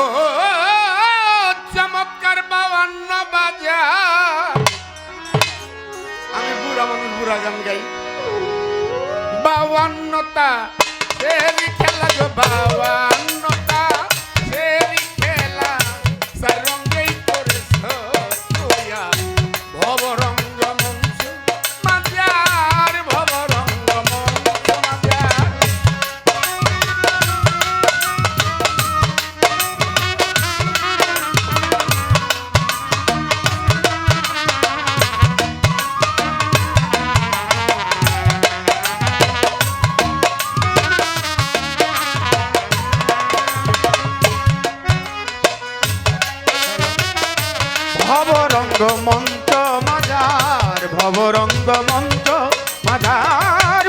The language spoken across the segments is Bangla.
ও চমৎকার বাবান্ন বাজা। আমি বুড়া মানুষ বুড়া গান গাই। বাবান্নতা খেলা গো বাবান্নতা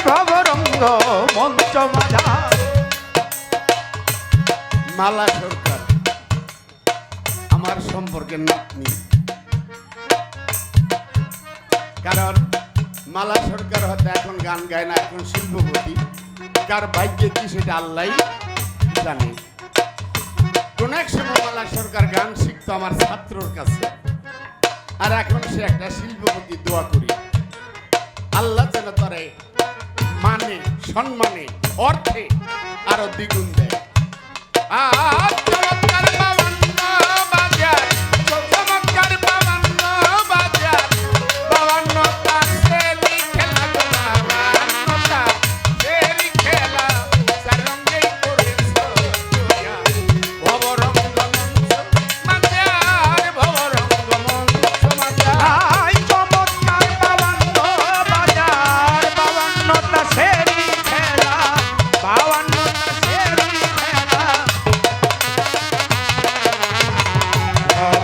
ভবরঙ্গ মঞ্চ মাজার মালা সরকার, আমার সম্পর্কে নাতনি। কারণ মালা সরকার হয়তো এখন গান গায় না, এখন শিল্পপতি। কার ভাগ্যে কি সেটা আল্লাহ জানে। কোন এক সময় মালা সরকার গান শিখতো আমার ছাত্রর কাছে। আর এখন সে একটা শিল্পপতি দোয়া করি সম্মানে অর্থে আরও দ্বিগুণ দেয়। আর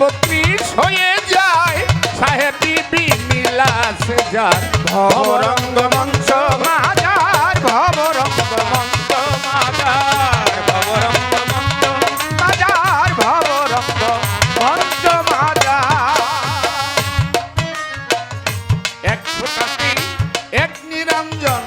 বত্রিশ হয়ে যায়। সাহেব বিবি নীলাস যায় ভবরঙ্গ মঞ্চ মাজার, ভবরঙ্গ মঞ্চ মাজার, ভবরঙ্গ মঞ্চ মাজার, ভবরঙ্গ মঞ্চ মাজার। এক ফোঁটাতে এক নিরঞ্জন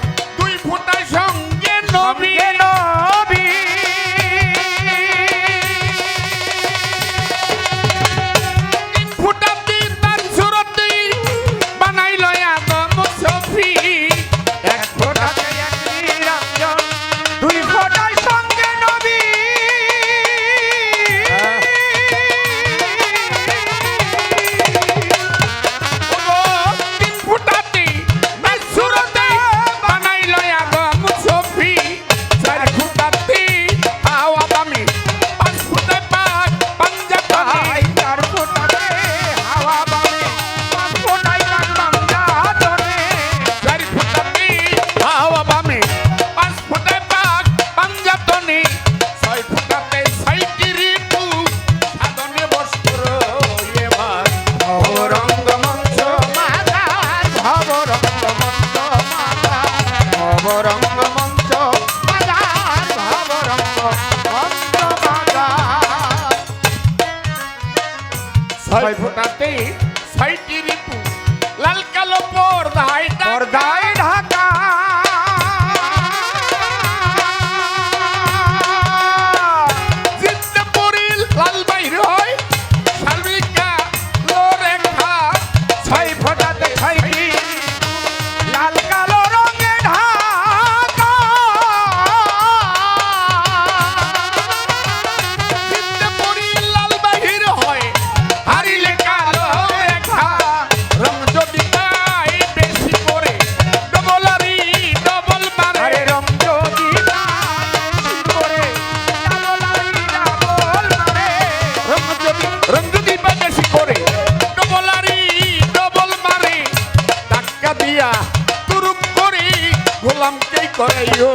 ছয় ফুটাতে ছয়টি ঋতু। লাল কালো পর্দায় পর্দায় রঙ্গমকে কয়ো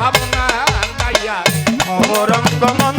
ভাবনা গাইয়া। অমরঙ্গ মন